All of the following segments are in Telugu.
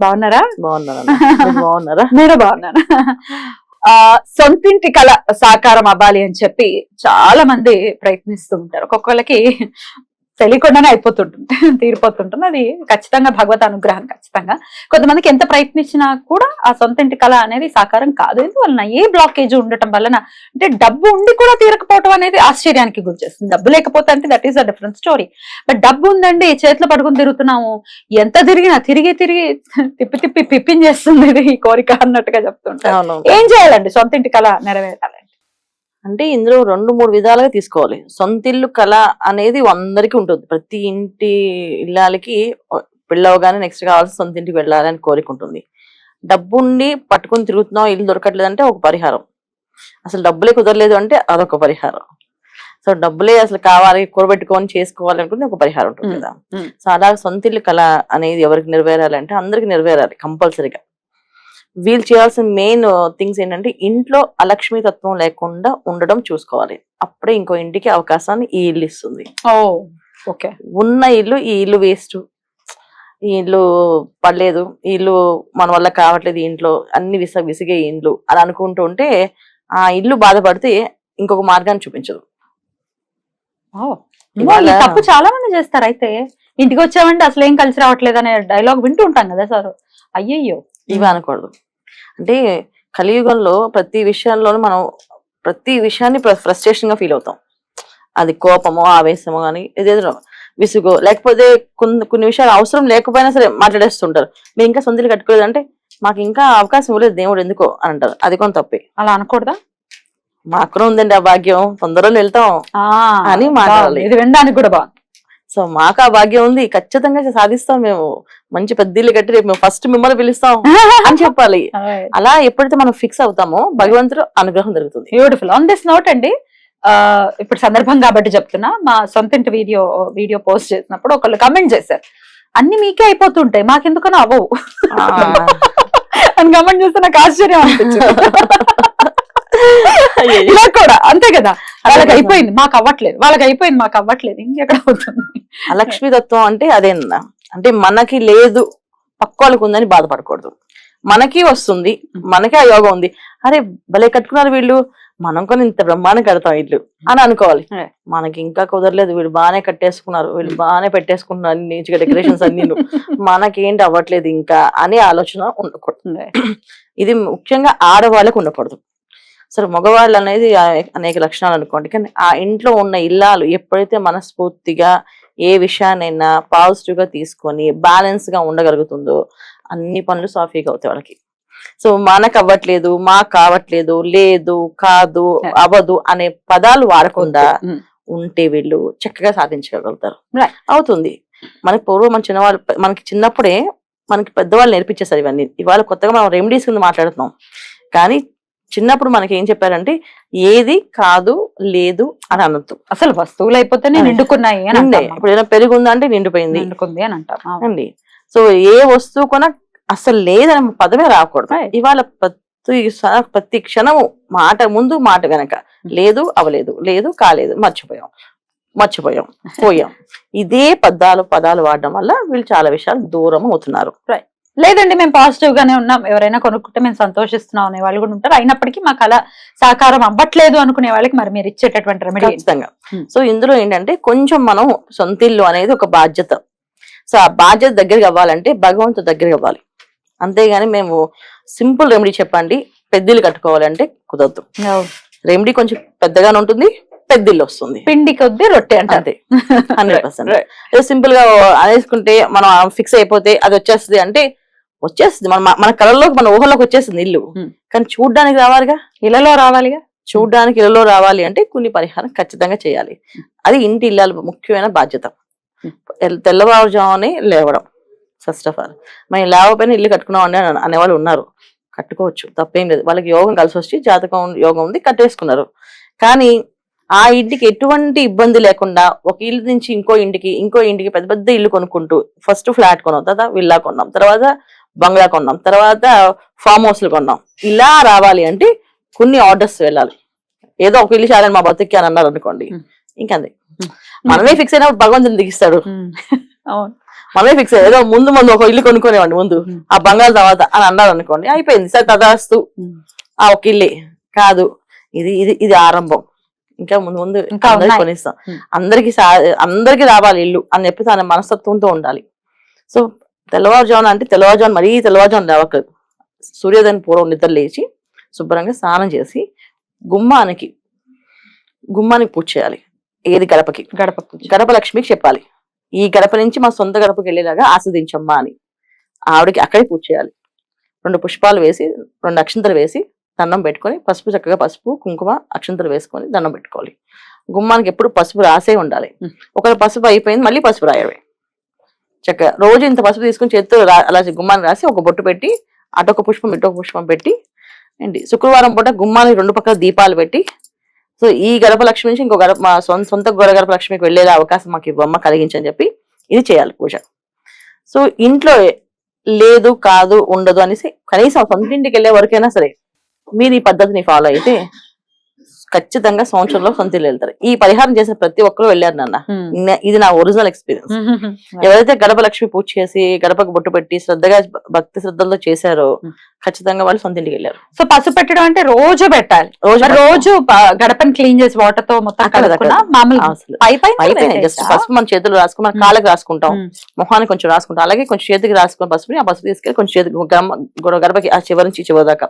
బాగున్నారా? బాగున్నారా మీరు బాగున్నారా? బాగున్నాను. ఆ సొంతింటి కళ సాకారం అవ్వాలి అని చెప్పి చాలా మంది ప్రయత్నిస్తూ ఉంటారు. ఒక్కొక్కళ్ళకి తెలియకుండానే అయిపోతుంటుంది తీరిపోతుంటుంది. అది ఖచ్చితంగా భగవత్ అనుగ్రహం ఖచ్చితంగా. కొంతమందికి ఎంత ప్రయత్నించినా కూడా ఆ సొంతింటి కళ అనేది సాకారం కాదు. ఎందువలన? ఏ బ్లాకేజ్ ఉండటం వలన? అంటే డబ్బు ఉండి కూడా తీరకపోవటం అనేది ఆశ్చర్యానికి గురి చేస్తుంది. డబ్బు లేకపోతే అంటే that is a different story but డబ్బు ఉందండి చేతిలో పడుకుని తిరుగుతున్నాము. ఎంత తిరిగినా తిరిగి తిరిగి తిప్పి తిప్పి పిప్పించేస్తుంది ఇది ఈ కోరిక అన్నట్టుగా చెప్తుంటారు. ఏం చేయాలండి? సొంత ఇంటి కళ నెరవేరాలి. అంటే ఇందులో రెండు మూడు విధాలుగా తీసుకోవాలి. సొంత ఇల్లు కళ అనేది అందరికీ ఉంటుంది. ప్రతి ఇంటి ఇల్లాలకి పెళ్ళవగానే నెక్స్ట్ కావాల్సి సొంత ఇంటికి వెళ్ళాలి అని కోరిక ఉంటుంది. డబ్బు ఉండి పట్టుకుని తిరుగుతున్నాం ఇల్లు దొరకట్లేదు అంటే ఒక పరిహారం. అసలు డబ్బులే కుదరలేదు అంటే అదొక పరిహారం. సో డబ్బులే అసలు కావాలి కూరబెట్టుకొని చేసుకోవాలి అనుకుంటే ఒక పరిహారం ఉంటుంది. కదా. సో అలా సొంత ఇల్లు కళ అనేది ఎవరికి నెరవేరాలంటే అందరికి నెరవేరాలి కంపల్సరీగా. వీళ్ళు చేయాల్సిన మెయిన్ థింగ్స్ ఏంటంటే ఇంట్లో అలక్ష్మి తత్వం లేకుండా ఉండడం చూసుకోవాలి. అప్పుడే ఇంకో ఇంటికి అవకాశాన్ని ఈ ఇల్లు ఇస్తుంది. ఓకే. ఉన్న ఇల్లు ఈ ఇల్లు వేస్ట్. ఈ ఇల్లు పడలేదు. ఈ ఇల్లు మన వల్ల కావట్లేదు ఇంట్లో. అన్ని విస విసిగే ఇండ్లు అని అనుకుంటూ ఉంటే ఆ ఇల్లు బాధపడితే ఇంకొక మార్గాన్ని చూపించదు. తప్పు చాలా మంది చేస్తారు అయితే. ఇంటికి వచ్చామంటే అసలు ఏం కలిసి రావట్లేదు అనే డైలాగ్ వింటూ ఉంటాం కదా సార్. అయ్యయ్యో. ఇవి అనకూడదు. అంటే కలియుగంలో ప్రతి విషయంలోనూ మనం ప్రతి విషయాన్ని ఫ్రస్ట్రేషన్గా ఫీల్ అవుతాం. అది కోపమో ఆవేశమో కానీ ఏదేదో విసుగో లేకపోతే కొన్ని కొన్ని విషయాలు అవసరం లేకపోయినా సరే మాట్లాడేస్తుంటారు. మీరు ఇంకా సొంతలు కట్టుకోలేదు అంటే మాకు ఇంకా అవకాశం ఇవ్వలేదు దేవుడు ఎందుకో అని అంటారు. అది కొంత తప్పే. అలా అనకూడదా? మాకు ఉందండి ఆ భాగ్యం. తొందరలో వెళ్తాం అని మాట్లాడాలి. ఇది వినడానికి కూడా బాగుంది. సో మాకు ఆ భాగ్యం ఉంది. ఖచ్చితంగా సాధిస్తాం మేము. మంచి పెద్ద ఇల్లు కట్టి రేపు మేము ఫస్ట్ మిమ్మల్ని పిలుస్తాం అని చెప్పాలి. అలా ఎప్పుడైతే మనం ఫిక్స్ అవుతామో భగవంతుడు అనుగ్రహం జరుగుతుంది బ్యూటిఫుల్ ఆన్ దిస్ నోట్ అండి ఇప్పుడు సందర్భం కాబట్టి చెప్తున్నా మా సొంతింటి వీడియో వీడియో పోస్ట్ చేసినప్పుడు ఒకళ్ళు కమెంట్ చేశారు. అన్ని మీకే అయిపోతుంటాయి మాకెందుకనో అవ్వవు. అని కమెంట్ చేస్తే నాకు ఆశ్చర్యం అనిపించింది. ఇలా కూడా అంతే కదా. వాళ్ళకి. అయిపోయింది మాకు అవ్వట్లేదు. వాళ్ళకి అయిపోయింది మాకు అవ్వట్లేదు. ఇంకెక్కడ అవుతుంది? లక్ష్మీ తత్వం అంటే అదేనా అంటే మనకి లేదు పక్క వాళ్ళకి ఉందని బాధపడకూడదు. మనకి వస్తుంది మనకి ఆ యోగం ఉంది. అరే భలే కట్టుకున్నారు వీళ్ళు. మనం కూడా ఇంత బ్రహ్మాండం కడతాం ఇల్లు అని అనుకోవాలి. మనకి ఇంకా కుదరలేదు. వీళ్ళు బాగానే కట్టేసుకున్నారు. వీళ్ళు బాగానే పెట్టేసుకుంటున్నారు అన్ని నీట్గా డెకరేషన్స్ అన్ని. మనకేంటి అవ్వట్లేదు ఇంకా అనే ఆలోచన ఉండకూడదు. ఇది ముఖ్యంగా ఆడవాళ్ళకు ఉండకూడదు. సరే మగవాళ్ళు అనేది అనేక లక్షణాలు అనుకోండి. కానీ ఆ ఇంట్లో ఉన్న ఇల్లాలు ఎప్పుడైతే మనస్ఫూర్తిగా ఏ విషయాన్నైనా పాజిటివ్గా తీసుకొని బ్యాలెన్స్గా ఉండగలుగుతుందో అన్ని పనులు సాఫీగా అవుతాయి వాళ్ళకి. సో మనకు అవ్వట్లేదు మాకు కావట్లేదు లేదు కాదు అవ్వదు అనే పదాలు వాడకుండా. ఉంటే వీళ్ళు చక్కగా సాధించగలుగుతారు. అవుతుంది. మనకి పూర్వం మన చిన్నవాళ్ళు మనకి చిన్నప్పుడే మనకి పెద్దవాళ్ళు నేర్పించేసారు ఇవన్నీ. ఇవాళ కొత్తగా మనం రెమెడీస్ కింద మాట్లాడుతున్నాం. కానీ చిన్నప్పుడు మనకి ఏం చెప్పారంటే ఏది కాదు లేదు అని అనొద్దు. అసలు వస్తువులు అయిపోతేనే. నిండుకున్నాయి అని ఇప్పుడు ఏదైనా పెరుగు ఉందా అంటే నిండిపోయింది. నిండుకుంది అని అంటాం. అండి. సో ఏ వస్తువు కొన అసలు లేదని పదమే రాకూడదు. Right. ఇవాళ ప్రతి స- ప్రతి క్షణము మాట ముందు మాట వెనక. లేదు అవలేదు లేదు కాలేదు మర్చిపోయాం. మర్చిపోయాం. పోయాం. ఇదే పదాలు పదాలు వాడడం వల్ల వీళ్ళు చాలా విషయాలు దూరం అవుతున్నారు. లేదండి మేము పాజిటివ్ గానే ఉన్నాం. ఎవరైనా కొనుక్కుంటే మేము సంతోషిస్తున్నాం అనే వాళ్ళు కూడా ఉంటారు. అయినప్పటికీ మాకు అలా సాకారం అవ్వట్లేదు అనుకునే వాళ్ళకి మరి మీరు ఇచ్చేటటువంటి రెమెడీ ఖచ్చితంగా. Hmm. సో ఇందులో ఏంటంటే కొంచెం మనం సొంతిల్లు అనేది ఒక బాధ్యత. సో ఆ బాధ్యత దగ్గరికి అవ్వాలంటే భగవంతుడి దగ్గరికి అవ్వాలి. అంతేగాని మేము సింపుల్ రెమెడీ చెప్పండి. పెద్దిల్లు కట్టుకోవాలంటే కుదరదు. రెమెడీ కొంచెం పెద్దగానే ఉంటుంది. పెద్దిల్లు వస్తుంది. పిండి కొద్ది రొట్టె అంతే. Hundred percent. సింపుల్గా అనేసుకుంటే మనం ఫిక్స్ అయిపోతే అది వచ్చేస్తుంది అంటే వచ్చేస్తుంది. మన మన కళలోకి మన ఊహలోకి వచ్చేస్తుంది ఇల్లు. కానీ చూడ్డానికి రావాలిగా? ఇళ్ళలో రావాలిగా? చూడడానికి ఇళ్ళలో రావాలి అంటే కొన్ని పరిహారం ఖచ్చితంగా చేయాలి. అది ఇంటి ఇల్లాలు ముఖ్యమైన బాధ్యత. తెల్లవారుజామునే లేవడం ఫస్ట్ ఆఫ్ ఆల్ మనం లేకపోయినా ఇల్లు కట్టుకున్నాం అని అనేవాళ్ళు ఉన్నారు. కట్టుకోవచ్చు తప్పేం లేదు. వాళ్ళకి యోగం కలిసి వచ్చి జాతకం యోగం ఉంది కట్టేసుకున్నారు. కానీ ఆ ఇంటికి ఎటువంటి ఇబ్బంది లేకుండా ఒక ఇల్లు నుంచి ఇంకో ఇంటికి ఇంకో ఇంటికి పెద్ద పెద్ద ఇల్లు కొనుక్కుంటూ ఫస్ట్ ఫ్లాట్ కొన్నాం తర్వాత విల్లా కొన్నాం. తర్వాత బంగ్లా కొన్నాం. తర్వాత ఫామ్ హౌస్లు కొన్నాం. ఇలా రావాలి అంటే కొన్ని ఆర్డర్స్ వెళ్ళాలి. ఏదో ఒక ఇల్లు చాలని మా బతుక్కి అని అన్నారు అనుకోండి. ఇంకంతే. మనమే ఫిక్స్ అయినప్పుడు భగవంతుని దిగిస్తాడు. మనమే ఫిక్స్ ఏదో ముందు ముందు ఒక ఇల్లు కొనుక్కునేవాడి ముందు. ఆ బంగాళ తర్వాత అని అన్నారు అనుకోండి అయిపోయింది. సరే తదాస్తు. ఆ ఒక ఇల్లే. కాదు. ఇది ఇది ఇది ఆరంభం. ఇంకా ముందు ముందు ఇంకా. కొనిస్తాం. అందరికి అందరికి రావాలి ఇల్లు అని చెప్పి తన మనస్తత్వంతో ఉండాలి. సో తెల్లవారుజామున అంటే తెల్లవారుజామున మరీ తెల్లవారుజామున లేవకదు సూర్యోదయం పూర్వం నిద్ర లేచి శుభ్రంగా స్నానం చేసి గుమ్మానికి గుమ్మానికి పూజ చేయాలి. ఏది గడపకి? గడప గడప లక్ష్మికి చెప్పాలి. ఈ గడప నుంచి మా సొంత గడపకి వెళ్ళేలాగా ఆస్వాదించమ్మా అని. ఆవిడకి అక్కడే పూజ చేయాలి. రెండు పుష్పాలు వేసి రెండు అక్షంతలు వేసి దండం పెట్టుకొని పసుపు చక్కగా పసుపు కుంకుమ అక్షంతలు వేసుకొని దండం పెట్టుకోవాలి. గుమ్మానికి ఎప్పుడు పసుపు రాసే ఉండాలి. ఒకవేళ పసుపు అయిపోయింది మళ్ళీ పసుపు రాయవే చక్కగా రోజు ఇంత పసుపు తీసుకొని చేతితో అలా గుమ్మానికి రాసి ఒక బొట్టు పెట్టి అటొక పుష్పం ఇటొక పుష్పం పెట్టి ఏంటి శుక్రవారం పూట గుమ్మానికి రెండు పక్కల దీపాలు పెట్టి సో ఈ గడప లక్ష్మి నుంచి ఇంకో గడప మా సొంత సొంత గొడ గడప లక్ష్మికి వెళ్ళేలా అవకాశం మాకు బొమ్మ కలిగించని చెప్పి ఇది చేయాలి పూజ. సో ఇంట్లో లేదు కాదు ఉండదు అనేసి కనీసం సొంత ఇంటికి వెళ్ళే వరకైనా సరే మీరు ఈ పద్ధతిని ఫాలో అయితే ఖచ్చితంగా సంవత్సరంలో సొంత ఇల్లు వెళ్తారు. ఈ పరిహారం చేసిన ప్రతి ఒక్కరు వెళ్ళారు నాన్న. ఇది నా ఒరిజినల్ ఎక్స్పీరియన్స్. ఎవరైతే గడప లక్ష్మి పూజ చేసి గడపకు బొట్టు పెట్టి శ్రద్ధగా భక్తి శ్రద్ధలతో చేశారో. ఖచ్చితంగా వాళ్ళు సొంత ఇంటికి వెళ్ళారు. సో పసుపు పెట్టడం అంటే రోజు పెట్టాలి. రోజు రోజు గడపని క్లీన్ చేసి వాటర్తో మొత్తం జస్ట్ పసుపు మన చేతులు రాసుకుని మన. కాళ్ళకి రాసుకుంటాం. మొహానికి కొంచెం రాసుకుంటాం. అలాగే కొంచెం చేతికి రాసుకుని పసుపుని ఆ పసుపు తీసుకెళ్ళి కొంచెం చేతికి గడపకి ఆ చివరి నుంచి చివరి దాకా.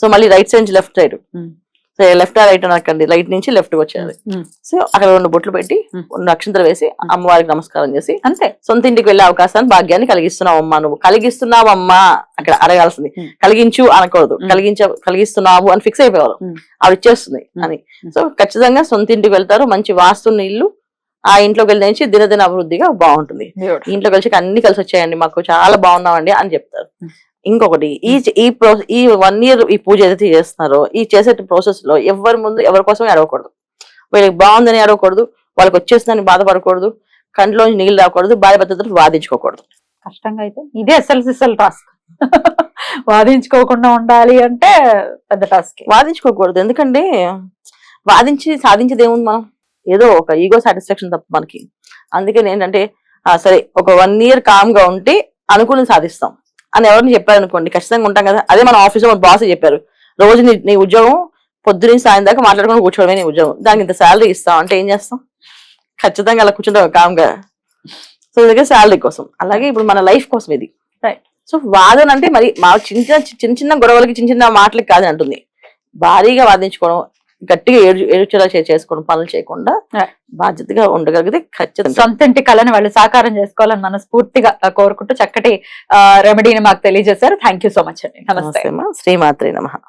సో మళ్ళీ రైట్ సైడ్ నుంచి లెఫ్ట్ సైడ్. లెఫ్ట్ రైట్ అనకండి రైట్ నుంచి లెఫ్ట్ వచ్చేది. సో అక్కడ రెండు బొట్లు పెట్టి Hmm. రెండు అక్షంతలు వేసి అమ్మవారికి నమస్కారం చేసి అంతే సొంత ఇంటికి వెళ్ళే అవకాశాన్ని భాగ్యాన్ని కలిగిస్తున్నావమ్మా నువ్వు కలిగిస్తున్నావమ్మా అక్కడ అడగాల్సింది Hmm. కలిగించు అనకూడదు Hmm. కలిగించ కలిగిస్తున్నావు అని ఫిక్స్ అయిపోవాలి Hmm. ఆవిడ ఇచ్చేస్తుంది Hmm. అని Hmm. సో ఖచ్చితంగా సొంత ఇంటికి వెళ్తారు మంచి వాస్తున్న ఇల్లు ఆ ఇంట్లోకి వెళ్ళి నుంచి దినదిన అభివృద్ధిగా బాగుంటుంది ఇంట్లో కలిసి అన్ని కలిసి వచ్చాయండి మాకు చాలా బాగున్నామండి అని చెప్తారు Hmm. ఇంకొకటి ఈ ఈ ప్రో ఈ వన్ ఇయర్ ఈ పూజ ఏదైతే చేస్తున్నారో ఈ చేసే ప్రాసెస్లో ఎవరి ముందు ఎవరి కోసం అడగకూడదు. వీళ్ళకి బాగుందని అడగకూడదు వాళ్ళకి వచ్చేసిందని బాధపడకూడదు కంట్లో నీళ్ళు రాకూడదు భార్య భద్రతలు వాదించుకోకూడదు. కష్టంగా అయితే ఇదే అసలు సిసలు టాస్క్ వాదించుకోకుండా ఉండాలి అంటే పెద్ద టాస్క్ వాదించుకోకూడదు. ఎందుకంటే వాదించి సాధించేది ఏముంది మనం? ఏదో ఒక ఈగో సాటిస్ఫాక్షన్ తప్ప మనకి. అందుకని ఏంటంటే సరే ఒక వన్ ఇయర్ కామ్గా ఉంటే అనుకూలం సాధిస్తాం. అని ఎవరిని చెప్పారు అనుకోండి ఖచ్చితంగా ఉంటాం కదా. అదే మన ఆఫీస్లో మన బాస్ చెప్పారు. రోజు నీ నీ ఉద్యోగం పొద్దున్న సాయం దాకా మాట్లాడుకొని కూర్చోవడమే నీ ఉద్యోగం. దానికి ఇంత శాలరీ ఇస్తాం అంటే ఏం చేస్తాం? ఖచ్చితంగా అలా కూర్చుంటాం కామ్గా. సో దగ్గర శాలరీ కోసం. అలాగే ఇప్పుడు మన లైఫ్ కోసం ఇది. సో వాదన అంటే మరి మా చిన్న చిన్న చిన్న చిన్న గొడవలకి చిన్న చిన్న మాటలకి కాదని అంటుంది. భారీగా వాదించుకోవడం గట్టిగా ఏడు ఏడ్చేలా చే- చేసుకోవడం పనులు చేయకుండా. బాధ్యతగా ఉండగలిగితే ఖచ్చితంగా. సొంత ఇంటి కళని వాళ్ళు సాకారం చేసుకోవాలని మనస్ఫూర్తిగా ఆ, కోరుకుంటూ చక్కటి రెమెడీని మాకు తెలియజేశారు. థ్యాంక్ యూ సో మచ్ అండి. నమస్తే. శ్రీమాత్రే నమ.